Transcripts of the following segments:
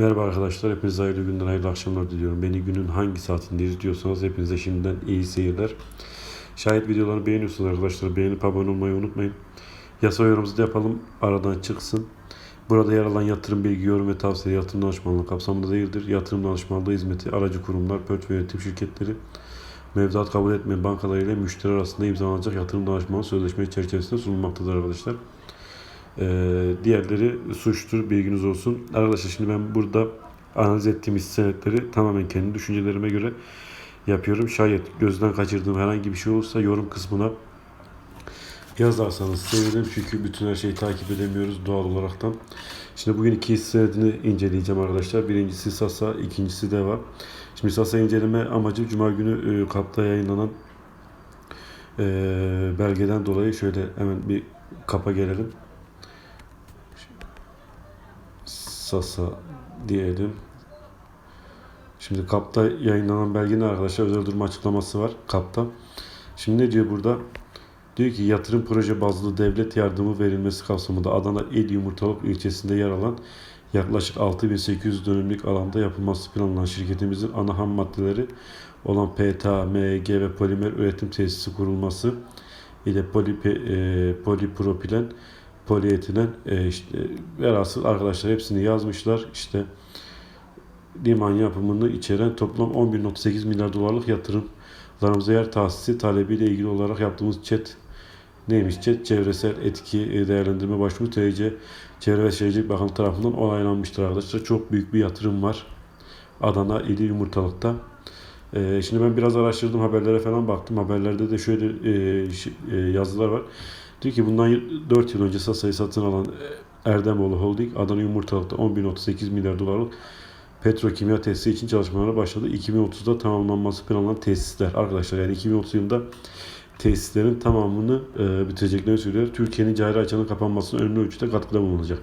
Merhaba arkadaşlar, hepinize hayırlı günler, hayırlı akşamlar diliyorum. Beni günün hangi saatinde izliyorsanız hepinize şimdiden iyi seyirler. Şayet videoları beğeniyorsanız arkadaşlar beğenip abone olmayı unutmayın. Yasa yorumumuzu da yapalım, aradan çıksın. Burada yer alan yatırım bilgi, yorum ve tavsiye yatırım danışmanlığı kapsamında değildir. Yatırım danışmanlığı hizmeti aracı kurumlar, portföy yönetim şirketleri, mevduat kabul etmeyen bankalar ile müşteri arasında imzalanacak yatırım danışmanlığı sözleşme çerçevesinde sunulmaktadır arkadaşlar. Ee, diğerleri suçtur bilginiz olsun. Arkadaşlar şimdi ben burada analiz ettiğim hisse senetleri tamamen kendi düşüncelerime göre yapıyorum. Şayet gözden kaçırdığım herhangi bir şey olursa yorum kısmına yazarsanız sevinirim. Çünkü bütün her şeyi takip edemiyoruz doğal olaraktan. Şimdi bugün iki hisse senedini inceleyeceğim arkadaşlar. Birincisi Sasa, ikincisi Deva. Şimdi Sasa inceleme amacı Cuma günü e, kapta yayınlanan e, belgeden dolayı şöyle hemen bir kapa gelelim. Sasa diyelim. Şimdi KAP'ta yayınlanan belgenin arkadaşlar özel durum açıklaması var KAP'ta. Şimdi ne diyor burada? Diyor ki yatırım proje bazlı devlet yardımı verilmesi kapsamında Adana İl Yumurtalık ilçesinde yer alan yaklaşık 6800 dönümlük alanda yapılması planlanan şirketimizin ana ham maddeleri olan PTA, MEG ve polimer üretim tesisi kurulması ile polipe, e, polipropilen polietilen e, işte velhasıl arkadaşlar hepsini yazmışlar. İşte liman yapımını içeren toplam 11.8 milyar dolarlık yatırımlarımıza yer tahsisi talebiyle ilgili olarak yaptığımız chat neymiş? Chat çevresel etki değerlendirme başvuru TC Çevre ve Şehircilik Bakanlığı tarafından onaylanmıştır arkadaşlar. Çok büyük bir yatırım var. Adana ili yumurtalıkta. Ee, şimdi ben biraz araştırdım haberlere falan baktım. Haberlerde de şöyle e, e, yazılar var. Diyor ki bundan 4 yıl önce Sasa'yı satın alan Erdemoğlu Holding Adana Yumurtalık'ta 10.38 milyar dolarlık petrokimya tesisi için çalışmalara başladı. 2030'da tamamlanması planlanan tesisler arkadaşlar yani 2030 yılında tesislerin tamamını e, bitireceklerini söylüyor. Türkiye'nin cari açığının kapanmasına önemli ölçüde katkıda bulunacak.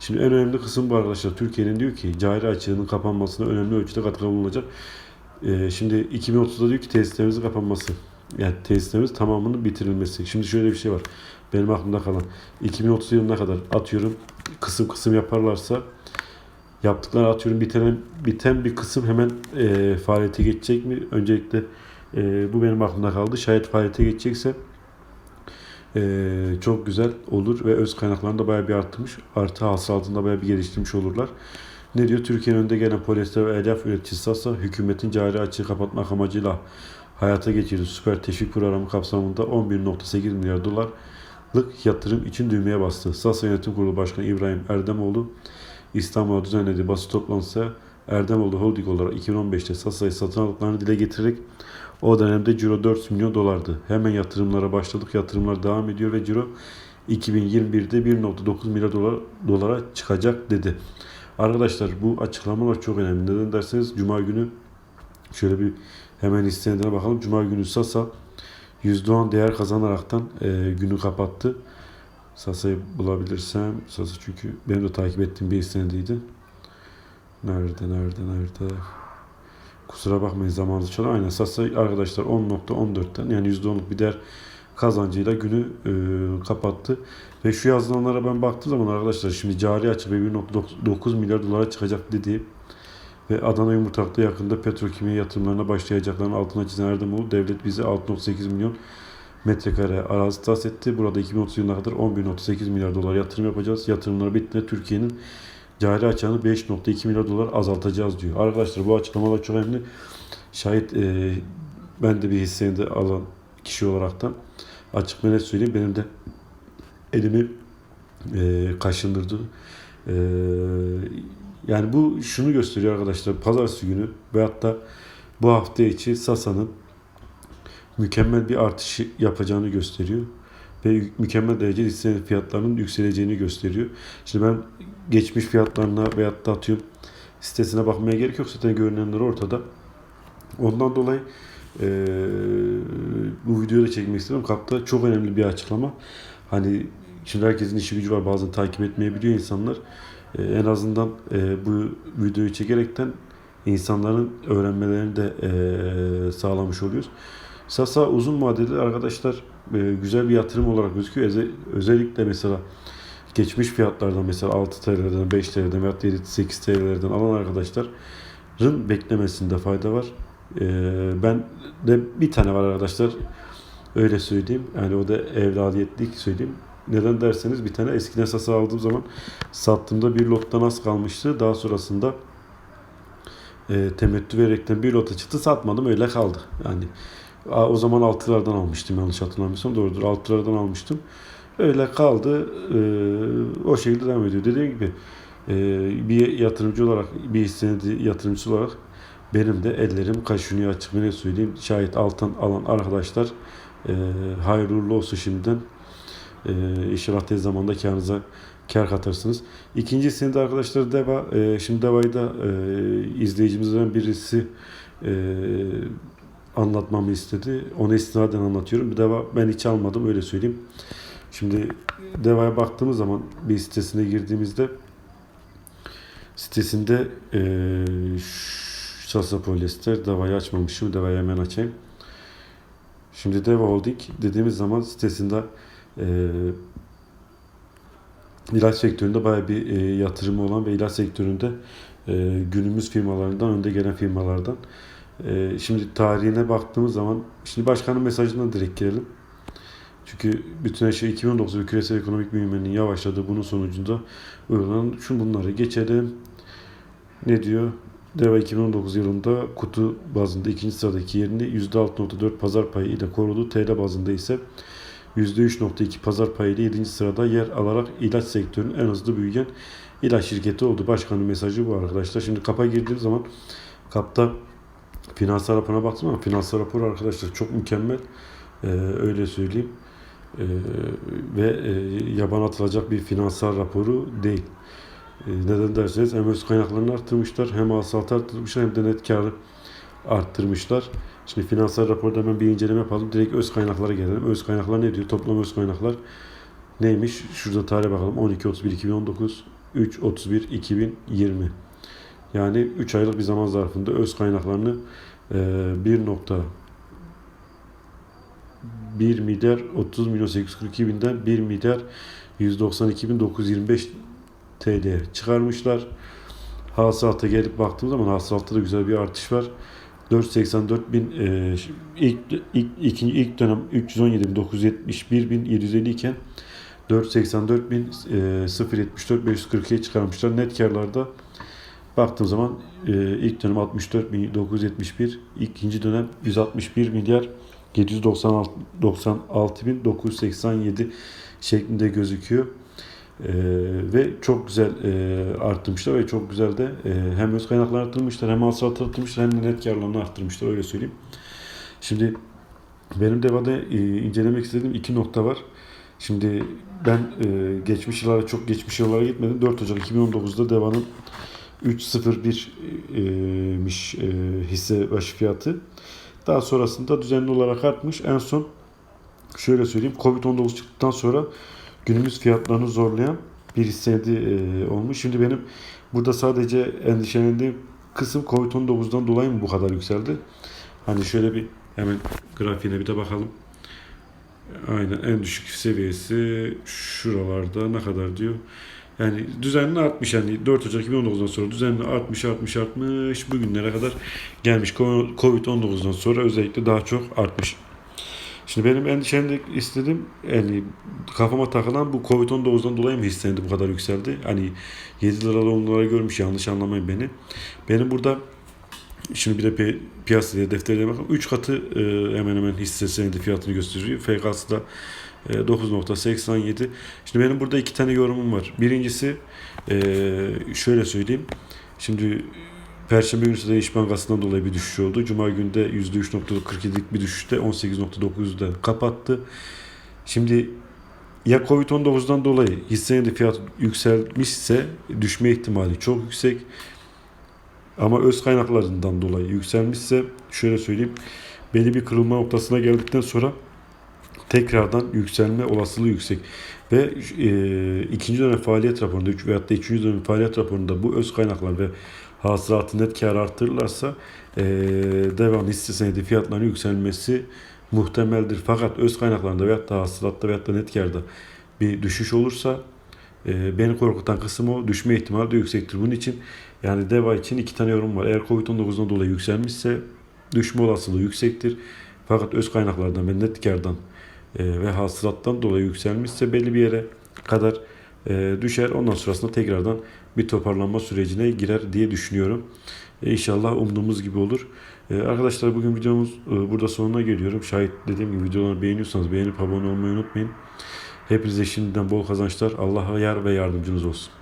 Şimdi en önemli kısım bu arkadaşlar. Türkiye'nin diyor ki cari açığının kapanmasına önemli ölçüde katkıda bulunacak. E, şimdi 2030'da diyor ki tesislerimizin kapanması. Yani tesislerimiz tamamının bitirilmesi. Şimdi şöyle bir şey var. Benim aklımda kalan 2030 yılına kadar atıyorum kısım kısım yaparlarsa yaptıkları atıyorum biten biten bir kısım hemen e, faaliyete geçecek mi? Öncelikle e, bu benim aklımda kaldı. Şayet faaliyete geçecekse e, çok güzel olur ve öz kaynaklarını da bayağı bir arttırmış. Artı hasılatında bayağı bir geliştirmiş olurlar. Ne diyor? Türkiye'nin önde gelen polyester ve elyaf üreticisi hükümetin cari açığı kapatmak amacıyla hayata geçirdiği süper teşvik programı kapsamında 11.8 milyar dolarlık yatırım için düğmeye bastı. Sasa Yönetim Kurulu Başkanı İbrahim Erdemoğlu İstanbul'da düzenlediği basın toplantısı Erdemoğlu Holding olarak 2015'te Sasa'yı satın aldıklarını dile getirerek o dönemde ciro 4 milyon dolardı. Hemen yatırımlara başladık. Yatırımlar devam ediyor ve ciro 2021'de 1.9 milyar dolar, dolara çıkacak dedi. Arkadaşlar bu açıklamalar çok önemli. Neden derseniz Cuma günü şöyle bir hemen istenene bakalım. Cuma günü Sasa %10 değer kazanaraktan e, günü kapattı. Sasa'yı bulabilirsem. Sasa çünkü benim de takip ettiğim bir istenediydi. Nerede, nerede, nerede? Kusura bakmayın zamanınızı çalın. Aynen Sasa arkadaşlar 10.14'ten yani %10'luk bir değer kazancıyla günü e, kapattı. Ve şu yazılanlara ben baktığım zaman arkadaşlar şimdi cari açık ve 1.9 milyar dolara çıkacak dediği ve Adana Yumurtak'ta yakında petrokimya yatırımlarına başlayacaklarının altına çizen Erdemoğlu devlet bize 6.8 milyon metrekare arazi tahsis etti. Burada 2030 yılına kadar 11.8 milyar dolar yatırım yapacağız. Yatırımlar bittiğinde Türkiye'nin cari açığını 5.2 milyar dolar azaltacağız diyor. Arkadaşlar bu açıklamalar çok önemli. Şayet e, ben de bir hisseni alan kişi olaraktan açık ve söyleyeyim benim de elimi e, kaşındırdı. E, yani bu şunu gösteriyor arkadaşlar. Pazartesi günü veyahut da bu hafta içi Sasa'nın mükemmel bir artış yapacağını gösteriyor. Ve mükemmel derecede hisse fiyatlarının yükseleceğini gösteriyor. Şimdi ben geçmiş fiyatlarına veyahut da atıyorum sitesine bakmaya gerek yok. Zaten görünenler ortada. Ondan dolayı e, bu videoyu da çekmek istedim. Kapta çok önemli bir açıklama. Hani şimdi herkesin işi gücü var. Bazen takip etmeyebiliyor insanlar. E, en azından e, bu videoyu çekerekten insanların öğrenmelerini de e, sağlamış oluyoruz. Sasa uzun vadeli arkadaşlar e, güzel bir yatırım olarak gözüküyor. Özellikle mesela geçmiş fiyatlardan mesela 6 TL'den, 5 TL'den veya 7, 8 TL'lerden alan arkadaşların beklemesinde fayda var. Ee, ben de bir tane var arkadaşlar. Öyle söyleyeyim. Yani o da evladiyetlik söyleyeyim. Neden derseniz bir tane eski Nesas'ı aldığım zaman sattığımda bir lottan az kalmıştı. Daha sonrasında e, temettü vererekten bir lota çıktı. Satmadım öyle kaldı. Yani o zaman altılardan almıştım yanlış hatırlamıyorsam. Doğrudur altılardan almıştım. Öyle kaldı. E, o şekilde devam ediyor. Dediğim gibi e, bir yatırımcı olarak bir senedi yatırımcısı olarak benim de ellerim kaşınıyor açık ne söyleyeyim. Şayet altın alan arkadaşlar e, hayırlı olsun şimdiden. E, inşallah tez zamanda karınıza kar katarsınız. İkincisini de arkadaşlar Deva, e, şimdi Deva'yı da e, izleyicimizden birisi e, anlatmamı istedi. Ona istinaden anlatıyorum. Bir Deva ben hiç almadım öyle söyleyeyim. Şimdi Deva'ya baktığımız zaman bir sitesine girdiğimizde sitesinde e, Sasa Polyester Deva'yı açmamışım. Deva'yı hemen açayım. Şimdi Deva Holding dediğimiz zaman sitesinde e, ilaç sektöründe bayağı bir e, yatırımı olan ve ilaç sektöründe e, günümüz firmalarından önde gelen firmalardan. E, şimdi tarihine baktığımız zaman şimdi başkanın mesajına direkt girelim. Çünkü bütün her şey 2019 ve küresel ekonomik büyümenin yavaşladığı bunun sonucunda uygulanan şu bunları geçelim. Ne diyor? Deva 2019 yılında kutu bazında ikinci sıradaki yerini %6.4 pazar payı ile korudu. TL bazında ise %3.2 pazar payı ile 7. sırada yer alarak ilaç sektörünün en hızlı büyüyen ilaç şirketi oldu. Başkanın mesajı bu arkadaşlar. Şimdi kapa girdiğim zaman kapta finansal raporuna baktım ama finansal rapor arkadaşlar çok mükemmel. Ee, öyle söyleyeyim. Ee, ve e, yaban atılacak bir finansal raporu değil. Ee, neden derseniz hem öz kaynaklarını arttırmışlar hem hasılatı arttırmışlar hem de net karı arttırmışlar. Şimdi finansal raporda hemen bir inceleme yapalım. Direkt öz kaynaklara gelelim. Öz kaynaklar ne diyor? Toplam öz kaynaklar neymiş? Şurada tarih bakalım. 12-31-2019 3-31-2020 Yani 3 aylık bir zaman zarfında öz kaynaklarını e, 1 nokta 1 milyar 30 milyon 842 binden 1 milyar 192 bin 925 TL çıkarmışlar. Hasılata gelip baktığım zaman hasılatta da güzel bir artış var. 484 bin e, ilk, ilk, ikinci, ilk dönem 317 bin 971 bin 750 iken 484 bin e, 074 542'ye çıkarmışlar. Net karlarda baktığım zaman e, ilk dönem 64 bin 971 ikinci dönem 161 milyar 796 96 bin 987 şeklinde gözüküyor. Ee, ve çok güzel e, arttırmışlar ve çok güzel de e, hem öz kaynaklarını arttırmışlar hem hasılatı arttırmışlar hem de net karlarını arttırmışlar öyle söyleyeyim. Şimdi benim Deva'da e, incelemek istediğim iki nokta var. Şimdi ben e, geçmiş yıllara çok geçmiş yıllara gitmedim. 4 Ocak 2019'da Deva'nın 3.01'miş e, hisse başı fiyatı. Daha sonrasında düzenli olarak artmış. En son şöyle söyleyeyim Covid-19 çıktıktan sonra günümüz fiyatlarını zorlayan bir hissedi e, olmuş. Şimdi benim burada sadece endişelendiğim kısım Covid-19'dan dolayı mı bu kadar yükseldi? Hani şöyle bir hemen grafiğine bir de bakalım. Aynen en düşük seviyesi şuralarda ne kadar diyor. Yani düzenli artmış yani 4 Ocak 2019'dan sonra düzenli artmış artmış artmış bugünlere kadar gelmiş. Covid-19'dan sonra özellikle daha çok artmış. Şimdi benim endişemde istedim yani kafama takılan bu Covid-19'dan dolayı mı hissendi bu kadar yükseldi? Hani 7 liralı 10 lira görmüş yanlış anlamayın beni. Benim burada şimdi bir de pi- piyasaya defterine bakın 3 katı e, hemen hemen hisse senedi fiyatını gösteriyor. FK'sı da e, 9.87. Şimdi benim burada iki tane yorumum var. Birincisi e, şöyle söyleyeyim. Şimdi Perşembe günü de İş Bankası'ndan dolayı bir düşüş oldu. Cuma günü de %3.47'lik bir düşüşte 18.9'da kapattı. Şimdi ya Covid-19'dan dolayı hissenin fiyat yükselmişse düşme ihtimali çok yüksek. Ama öz kaynaklarından dolayı yükselmişse şöyle söyleyeyim belli bir kırılma noktasına geldikten sonra tekrardan yükselme olasılığı yüksek. Ve e, ikinci dönem faaliyet raporunda, üç veyahut da üçüncü dönem faaliyet raporunda bu öz kaynaklar ve hasılatı net kar arttırırlarsa e, devam hisse senedi fiyatlarının yükselmesi muhtemeldir. Fakat öz kaynaklarında veyahut da hasılatta veyahut da net karda bir düşüş olursa E, beni korkutan kısım o. Düşme ihtimali de yüksektir. Bunun için yani DEVA için iki tane yorum var. Eğer Covid-19'dan dolayı yükselmişse düşme olasılığı yüksektir. Fakat öz kaynaklardan ve net kardan e, ve hasılattan dolayı yükselmişse belli bir yere kadar e, düşer. Ondan sonrasında tekrardan bir toparlanma sürecine girer diye düşünüyorum. E, İnşallah umduğumuz gibi olur. E, arkadaşlar bugün videomuz e, burada sonuna geliyorum. Şayet dediğim gibi videoları beğeniyorsanız beğenip abone olmayı unutmayın. Hepinize şimdiden bol kazançlar. Allah'a yar ve yardımcınız olsun.